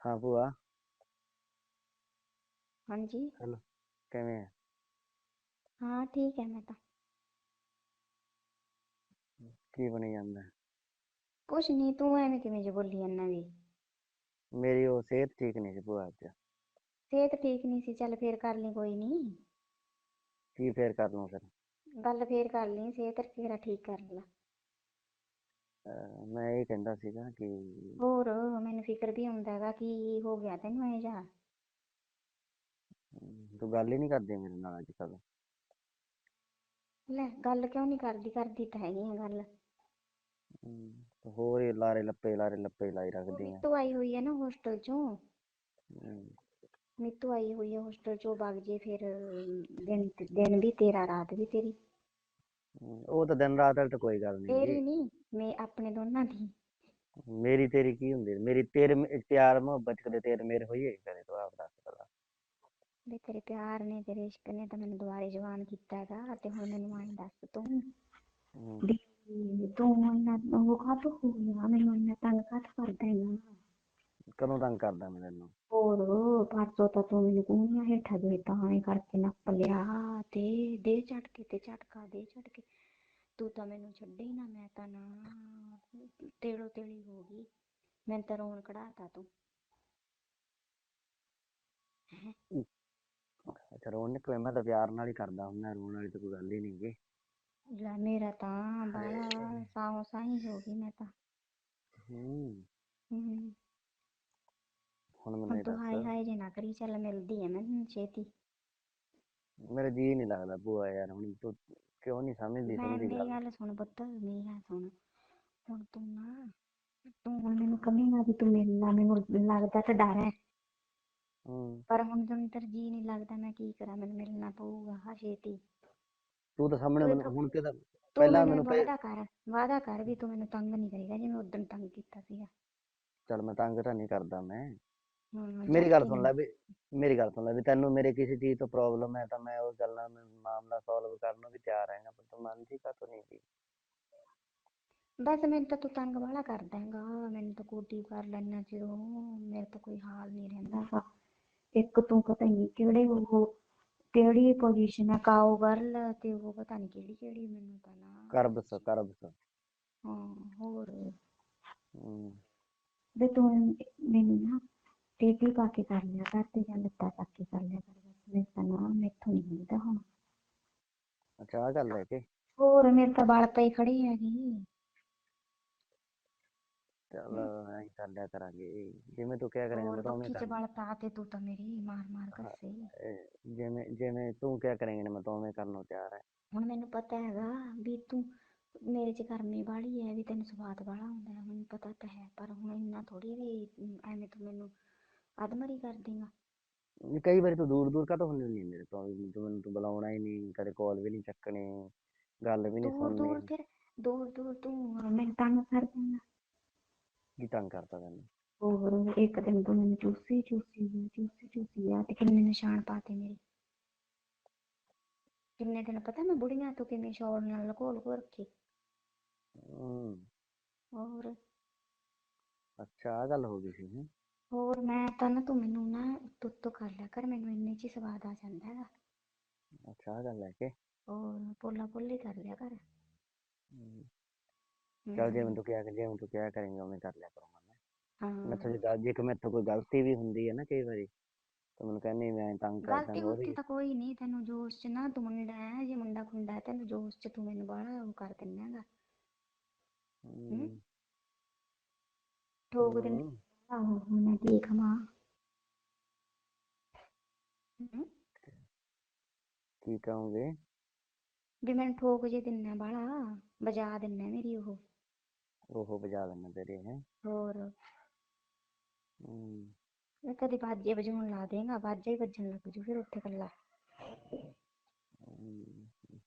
ਹਾਂ ਭੂਆ। ਹਾਂਜੀ। ਕਿਵੇਂ ਆ? ਹਾਂ ਠੀਕ ਹੈ ਮੈਂ ਤਾਂ। ਕੀ ਬਣੀ ਜਾਂਦਾ? ਕੁਛ ਨਹੀਂ ਤੂੰ ਐਵੇਂ ਕਿਵੇਂ ਜੇ ਬੋਲੀ ਜਾਂਦਾ ਵੀ? ਮੇਰੀ ਉਹ ਸਿਹਤ ਠੀਕ ਨਹੀਂ ਸੀ ਭੂਆ ਅੱਜ। ਸਿਹਤ ਠੀਕ ਨਹੀਂ ਸੀ ਚੱਲ ਫੇਰ ਕਰ ਲਈ ਕੋਈ ਨਹੀਂ। ਕੀ ਫੇਰ ਕਰ ਲੂੰ ਫਿਰ? ਗੱਲ ਫੇਰ ਕਰ ਲਈ ਸਿਹਤ ਤੇਰਾ ਠੀਕ ਕਰ ਲਾ। ਅਹ ਮੈਂ ਇਹ ਕਹਿੰਦਾ ਸੀਗਾ ਕਿ ਹੋਰ ਮੈਨੂੰ ਫਿਕਰ ਵੀ ਹੁੰਦਾ ਹੈਗਾ ਕੀ ਹੋ ਗਿਆ ਤੈਨੂੰ ਇਹ ਜਾ ਤੂੰ ਗੱਲ ਹੀ ਨਹੀਂ ਕਰਦੀ ਮੇਰੇ ਨਾਲ ਅੱਜ ਕੱਲ ਲੈ ਗੱਲ ਕਿਉਂ ਨਹੀਂ ਕਰਦੀ? ਕਰਦੀ ਤਾਂ ਹੈਗੀ ਆ ਗੱਲ। ਹੋਰ ਹੀ ਲਾਰੇ ਲੱਪੇ ਲਾਰੇ ਲੱਪੇ ਲਾਈ ਰੱਖਦੀ ਆ। ਨੀਤੂ ਆਈ ਹੋਈ ਹੈ ਨਾ ਹੋਸਟਲ ਚੋਂ। ਹਮ, ਨੀਤੂ ਆਈ ਹੋਈ ਹੈ ਹੋਸਟਲ ਚੋਂ ਵਗ ਜੇ ਫਿਰ ਦਿਨ ਦਿਨ ਵੀ ਤੇਰਾ ਰਾਤ ਵੀ ਤੇਰੀ। ਉਹ ਤਾਂ ਦਿਨ ਰਾਤ ਵਾਲੀ ਤਾਂ ਕੋਈ ਗੱਲ ਨਹੀਂ ਤੇਰੀ ਨਹੀਂ ਮੈਂ ਆਪਣੇ ਦੋਨਾਂ ਦੀ। ਮੇਰੀ ਤੇਰੀ ਕੀ ਹੁੰਦੀ? ਮੇਰੀ ਤੇਰੇ ਮ- ਪਿਆਰ ਮੁਹੱਬਤ ਕਦੇ ਤੇਰੇ ਮੇਰੇ ਹੋਈ ਹੈ ਕਦੇ ਤੂੰ ਆਪ ਦੱਸ ਪਹਿਲਾਂ ਵੀ ਤੇਰੇ ਪਿਆਰ ਨੇ ਤੇਰੇ ਇਸ਼ਕ ਨੇ ਤਾਂ ਮੈਨੂੰ ਦੁਬਾਰੇ ਜਵਾਨ ਕੀਤਾ ਹੈਗਾ ਤੇ ਹੁਣ ਮੈਨੂੰ ਆਈ ਦੱਸ ਤੂੰ ਹਮ, ਵੀ ਤੂੰ ਇੰਨਾ ਉਹ ਕਾਹਤੋਂ ਹੋ ਗਿਆ? ਮੈਨੂੰ ਇੰਨਾ ਤੰਗ ਕਾਹਤੋਂ ਕਰਦਾ ਹੈਗਾ ਕਦੋਂ ਤੰਗ ਕਰਦਾ ਮੈਂ ਤੈਨੂੰ? ਹੋਰ ਪਰਸੋਂ ਤਾਂ ਤੂੰ ਮੈਨੂੰ ਕੂਣੀਆਂ ਹੇਠਾਂ ਦੇ ਤਾਂ ਐਂ ਕਰਕੇ ਨੱਪ ਲਿਆ। ਤੇ ਦੇ ਝਟਕੇ ਤੇ ਝਟਕਾ ਦੇ ਝਟਕੇ। ਤੂੰ ਤਾਂ ਮੈਨੂੰ ਛੱਡੇ ਹੀ ਨਾ ਮੈਂ ਤਾਂ ਨਾ ਤੇੜੋ ਤੇੜੀ ਹੋ ਗਈ। ਮੈਂ ਤਾਂ ਰੋਣ ਕਢਾਤਾ ਤੂੰ। ਅੱਛਾ ਰੋਣ ਨਿਕਲੇ ਮੈਂ ਤਾਂ ਪਿਆਰ ਨਾਲ ਹੀ ਕਰਦਾ ਹੁੰਦਾ ਰੋਣ ਵਾਲੀ ਤਾਂ ਕੋਈ ਗੱਲ ਹੀ ਨਹੀਂ ਗੀ ਲੈ ਮੇਰਾ ਤਾਂ ਬਾਲਾ ਸਾਉ ਸਾਈ ਹੋ ਗਈ ਮੈਂ ਤਾਂ। ਹੂੰ। ਹੂੰ। ਹੁਣ ਮੈਨੂੰ ਹੁਣ ਇਹ ਤੂੰ ਹਾਏ ਦੱਸ ਹਾਏ ਜੇ ਨਾ ਕਰੀ ਚੱਲ ਮਿਲਦੀ ਐ ਮੈਨੂੰ ਛੇਤੀ ਮੇਰਾ ਜੀ ਨਹੀਂ ਲੱਗਦਾ ਭੂਆ ਯਾਰ ਹੁਣ ਤੂੰ ਕਿਉਂ ਨਹੀਂ ਸਮਝਦੀ ਮੈਂ ਸਮਝਦੀ ਮੇਰੀ ਗੱਲ ਗੱਲ ਸੁਣ ਪੁੱਤ ਮੇਰੀ ਗੱਲ ਸੁਣ ਹੁਣ ਤੂੰ ਨਾ ਤੂੰ ਹੁਣ ਮੈਨੂੰ ਕਹੇਂਗਾ ਵੀ ਤੂੰ ਮਿਲਣਾ ਮੈਨੂੰ ਲੱਗਦਾ ਤਾਂ ਡਰ ਹੈ ਹੂੰ ਪਰ ਹੁਣ ਜਦੋਂ ਤੇਰਾ ਜੀ ਨਹੀਂ ਲੱਗਦਾ ਮੈਂ ਕੀ ਕਰਾਂ ਮੈਨੂੰ ਮਿਲਣਾ ਪਊਗਾ ਹਾਂ ਛੇਤੀ ਤੂੰ ਤਾਂ ਸਾਹਮਣੇ ਤੂੰ ਮੈਨੂੰ ਹੁਣ ਕਿਦਾ ਤੂੰ ਪਹਿਲਾਂ ਮੈਨੂੰ ਮੈਨੂੰ ਪਹਿ- ਵਾਅਦਾ ਕਰ ਵਾਅਦਾ ਕਰ ਵੀ ਤੂੰ ਮੈਨੂੰ ਤੰਗ ਨਹੀਂ ਕਰੇਗਾ ਜਿਵੇਂ ਉਦੋਂ ਤੰਗ ਕੀਤਾ ਸੀਗਾ ਚੱਲ ਮੈਂ ਤੰਗ ਤਾਂ ਨਹੀਂ ਕਰਦਾ ਮੈਂ ਹੁਣ ਮੇਰੀ ਗੱਲ ਸੁਣ ਲੈ ਵੀ ਮੇਰੀ ਗੱਲ ਸੁਣ ਲੈ ਵੀ ਤੈਨੂੰ ਮੇਰੇ ਕਿਸੇ ਚੀਜ਼ ਤੋਂ ਪ੍ਰੋਬਲਮ ਹੈ ਤਾਂ ਮੈਂ ਉਹ ਗੱਲਾਂ ਨੂੰ ਮਾਮਲਾ ਸੋਲਵ ਕਰਨ ਨੂੰ ਵੀ ਤਿਆਰ ਹੈਗਾ ਪਰ ਤੂੰ ਮੰਨਦੀ ਕਾ ਨਹੀਂ ਗੀ ਬਸ ਮੈਨੂੰ ਤਾਂ ਤੂੰ ਤੰਗ ਵਾਲਾ ਕਰਦਾ ਹੈਗਾ ਮੈਨੂੰ ਤਾਂ ਕੋਟੀ ਕਰ ਲੈਣਾ ਜਦੋਂ ਮੇਰੇ ਤਾਂ ਕੋਈ ਹਾਲ ਨਹੀਂ ਰਹਿੰਦਾ। ਗਾ ਇੱਕ ਤੂੰ ਪਤਾ ਨਹੀਂ ਕਿਹੜੇ ਉਹ ਕਿਹੜੀ ਪੋਜੀਸ਼ਨ ਹੈ ਕਾਓ ਗਰਲ ਤੇ ਉਹ ਪਤਾ ਨਹੀਂ ਕਿਹੜੀ ਕਿਹੜੀ ਮੈਨੂੰ ਤਾਂ ਨਾ ਕਰ ਬਸ ਕਰ ਬਸ ਹਾਂ ਹੋਰ। ਹੂੰ। ਵੀ ਤੂੰ ਮੈਨੂੰ ਨਾ ਟੇਢੀ ਪਾ ਕੇ ਕਰ ਲਿਆ ਕਰ ਤੇ ਜਾਂ ਲੱਤਾਂ ਚੱਕ ਕੇ ਕਰ ਲਿਆ ਕਰ ਬਸ ਮੇਰੇ ਤਾਂ ਨਾ ਮੈਥੋਂ ਨਹੀਂ ਹੁੰਦਾ ਹੁਣ। ਅੱਛਾ ਆ ਗੱਲ ਹੈ ਕਿ? ਹੋਰ ਮੇਰੇ ਤਾਂ ਵਾਲ ਪਈ ਖੜੀ ਹੈਗੀ। ਚੱਲ ਐਂ ਕਰ ਲਿਆ ਕਰਾਂਗੇ। ਜਿਵੇਂ ਤੂੰ ਕਿਹਾ ਕਰੇਂਗਾ ਹੋਰ ਮੈਂ ਤਾਂ ਉਵੇਂ ਬੱਖੀ ਚ ਕਰਨਾ ਵਾਲ ਪਾ ਤੇ ਤੂੰ ਤਾਂ ਮੇਰੀ ਮਾਰ ਮਾਰ ਕੱਸੇ ਇਹ ਜਿਵੇਂ ਜਿਵੇਂ ਤੂੰ ਕਿਹਾ ਕਰੇਂਗੇ ਮੈਂ ਤਾਂ ਉਵੇਂ ਕਰਨ ਨੂੰ ਤਿਆਰ ਹੈ। ਹੁਣ ਮੈਨੂੰ ਪਤਾ ਹੈਗਾ ਵੀ ਤੂੰ ਮੇਰੇ ਚ ਗਰਮੀ ਵਾਲੀ ਹੈ ਵੀ ਤੈਨੂੰ ਸਵਾਦ ਵਾਲਾ ਹੁੰਦਾ ਹੈ ਮੈਨੂੰ ਪਤਾ ਤਾਂ ਹੈ ਪਰ ਹੁਣ ਇੰਨਾ ਥੋੜੀ ਵੀ ਅਮ, ਐਵੇਂ ਤੂੰ ਮੈਨੂੰ ਅਧਮਰੀ ਕਰ ਦੇਂਗਾ ਨਹੀਂ, ਕਈ ਵਾਰੀ ਤੂੰ ਦੂਰ ਦੂਰ ਕਾਹਤੋਂ ਹੁੰਦੀ ਹੁੰਦੀ ਮੇਰੇ ਤੋਂ ਵੀ ਤੂੰ ਮੈਨੂੰ ਤੂੰ ਬੁਲਾਉਣਾ ਹੀ ਨਹੀਂ ਕਦੇ ਕਾਲ ਵੀ ਨਹੀਂ ਚੱਕਣੀ ਗੱਲ ਵੀ ਨਹੀਂ ਦੂਰ ਦੂਰ ਸੁਣਨੀ ਫਿਰ ਦੂਰ ਦੂਰ ਤੂੰ ਮੈਨੂੰ ਤੰਗ ਕਰ ਦੇਂਗਾ ਕੀ ਤੰਗ ਕਰਤਾ ਤੈਨੂੰ ਹੋਰ ਇੱਕ ਦਿਨ ਤੂੰ ਮੈਨੂੰ ਚੂਸੀ ਚੂਸੀ ਗਿਆ, ਚੂਸੀ ਚੂਸੀ ਆ ਤੇ ਕਿੰਨੇ ਨਿਸ਼ਾਨ ਪਾਤੇ ਮੇਰੇ ਕਿੰਨੇ ਦਿਨ ਪਤਾ ਮੈਂ ਬੁੜੀਆਂ ਤੋਂ ਕਿਵੇਂ ਸ਼ੌਲ ਨਾਲ ਲਕੋ ਲਕੋ ਰੱਖੀ ਹੂੰ ਹੋਰ ਅੱਛਾ ਆ ਗੱਲ ਹੋ ਗਈ ਸੀ ਹੈਂ? ਹੋਰ ਮੈਂ ਤਾਂ ਨਾ ਤੂੰ ਮੈਨੂੰ ਨਾ ਤੁੱਤ ਕਰ ਲਿਆ ਕਰ ਮੈਨੂੰ ਇੰਨੇ ਚ ਹੀ ਸਵਾਦ ਆ ਜਾਂਦਾ ਹੈਗਾ। ਅੱਛਾ ਆ ਗੱਲ ਹੈ ਕਿ। ਹੋਰ ਪੋਲਾ ਪੋਲੀ ਕਰ ਲਿਆ ਕਰ। ਹੂੰ। ਚੱਲ ਜਿਵੇਂ ਹਮ, ਤੂੰ ਕਿਹਾ ਜਿਵੇਂ ਤੂੰ ਕਿਹਾ ਕਰੇਂਗਾ ਉਵੇਂ ਕਰ ਲਿਆ ਕਰੂੰਗਾ ਮੈਂ। ਹਾਂ। ਮੈਥੋਂ ਜੇ ਜੇ ਕਿ ਮੈਥੋਂ ਕੋਈ ਗਲਤੀ ਵੀ ਹੁੰਦੀ ਹੈ ਨਾ ਕਈ ਵਾਰੀ ਤਾਂ ਮੈਨੂੰ ਕਹਿੰਦੀ ਮੈਂ ਤੰਗ ਕਰਦਾ ਗਲਤੀ ਉਹਦੀ ਗੁਲਤੀ ਤਾਂ ਕੋਈ ਨਹੀਂ ਤੈਨੂੰ ਜੋਸ਼ ਚ ਨਾ ਤੂੰ ਮੁੰਡਾ ਹੈ ਜੇ ਮੁੰਡਾ ਖੁੰਡਾ ਹੈ ਤੈਨੂੰ ਜੋਸ਼ ਚ ਤੂੰ ਮੈਨੂੰ ਬਾਹਲਾ ਉਹ ਕਰ ਦਿੰਦਾ ਹੈਗਾ। ਹੂੰ। ਠੋਕ ਦਿੰਦਾ। ਆਹੋ ਮੈਂ ਹਮ, ਕੀ ਕਹੋਗੇ ਵੀ ਮੈਨੂੰ ਠੋਕ ਜੇ ਦਿੰਦਾ ਬਾਹਲਾ ਵਜਾ ਦਿੰਦਾ ਮੇਰੀ ਉਹ ਉਹ ਵਜਾ ਦੇਣਾ ਤੇਰੇ ਹੈ ਹੋਰ ਹੂੰ ਮੈਂ ਕਦੇ ਬਾਜੇ ਵਜਾਉਣ ਲਾ ਦੇਗਾ ਬਾਜਾ ਹੀ ਵੱਜਣ ਲੱਗ ਜੂ ਫਿਰ ਉੱਥੇ ਕੱਲਾ ਹੂੰ।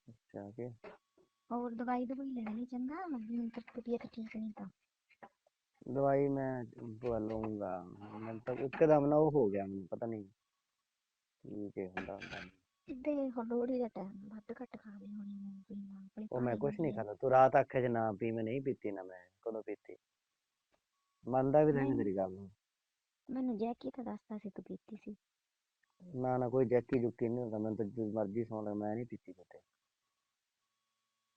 ਅੱਛਾ ਕਿ ਹੋਰ ਦਵਾਈ ਦਵਾਈ ਲੈ ਲਈ ਚੰਗਾ ਮੈਨੂੰ ਮੈਂ ਭੂਆ ਲਊਂਗਾ। ਮੈਂ ਤਾਂ ਇੱਕਦਮ ਨਾ ਉਹ ਹੋ ਗਿਆ ਮੈਨੂੰ ਪਤਾ ਨਹੀਂ ਕੀ ਕੀ ਹੁੰਦਾ ਹੁੰਦਾ। ਤੇ ਲੋਹੜੀ ਦਾ ਟਾਈਮ ਵੱਧ ਘੱਟ ਖਾ ਲਈ ਹੋਣੀ ਮੂੰਗਫਲੀ ਮਾਂਗਫਲੀ ਉਹ ਮੈਂ ਕੁਛ ਨਹੀਂ। ਖਾਦਾ ਤੂੰ ਰਾਤ ਆਖੇ ਚ ਨਾ ਪੀ ਮੈਂ ਨਹੀਂ ਪੀਤੀ ਨਾ ਮੈਂ ਕਦੋਂ ਪੀਤੀ? ਮੰਨਦਾ ਵੀ ਨਹੀਂ। ਤੇਰੀ ਗੱਲ ਨੂੰ। ਮੈਨੂੰ ਜੈਕੀ ਤਾਂ ਦੱਸਦਾ ਸੀ ਤੂੰ ਪੀਤੀ ਸੀ। ਨਾ ਨਾ ਕੋਈ ਜੈਕੀ ਜੁਕੀ ਨਹੀਂ ਹੁੰਦਾ। ਮੈਂ ਤਾਂ ਜਦੋਂ ਮਰਜ਼ੀ ਸੌਂ ਲੈ ਮੈਂ ਨਹੀਂ ਪੀਤੀ ਕਿਤੇ।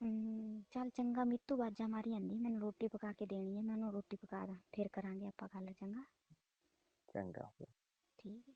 ਹਮ, ਚੱਲ ਚੰਗਾ ਮੀਤੂ ਬਾਜਾ ਮਾਰੀ ਜਾਂਦੀ ਮੈਨੂੰ ਰੋਟੀ ਪਕਾ ਕੇ ਦੇਣੀ ਹੈ ਮੈਂ ਉਹਨੂੰ ਰੋਟੀ ਪਕਾ ਦਾਂ ਫਿਰ ਕਰਾਂਗੇ ਆਪਾਂ ਗੱਲ ਚੰਗਾ? ਚੰਗਾ। ਠੀਕ ਹੈ।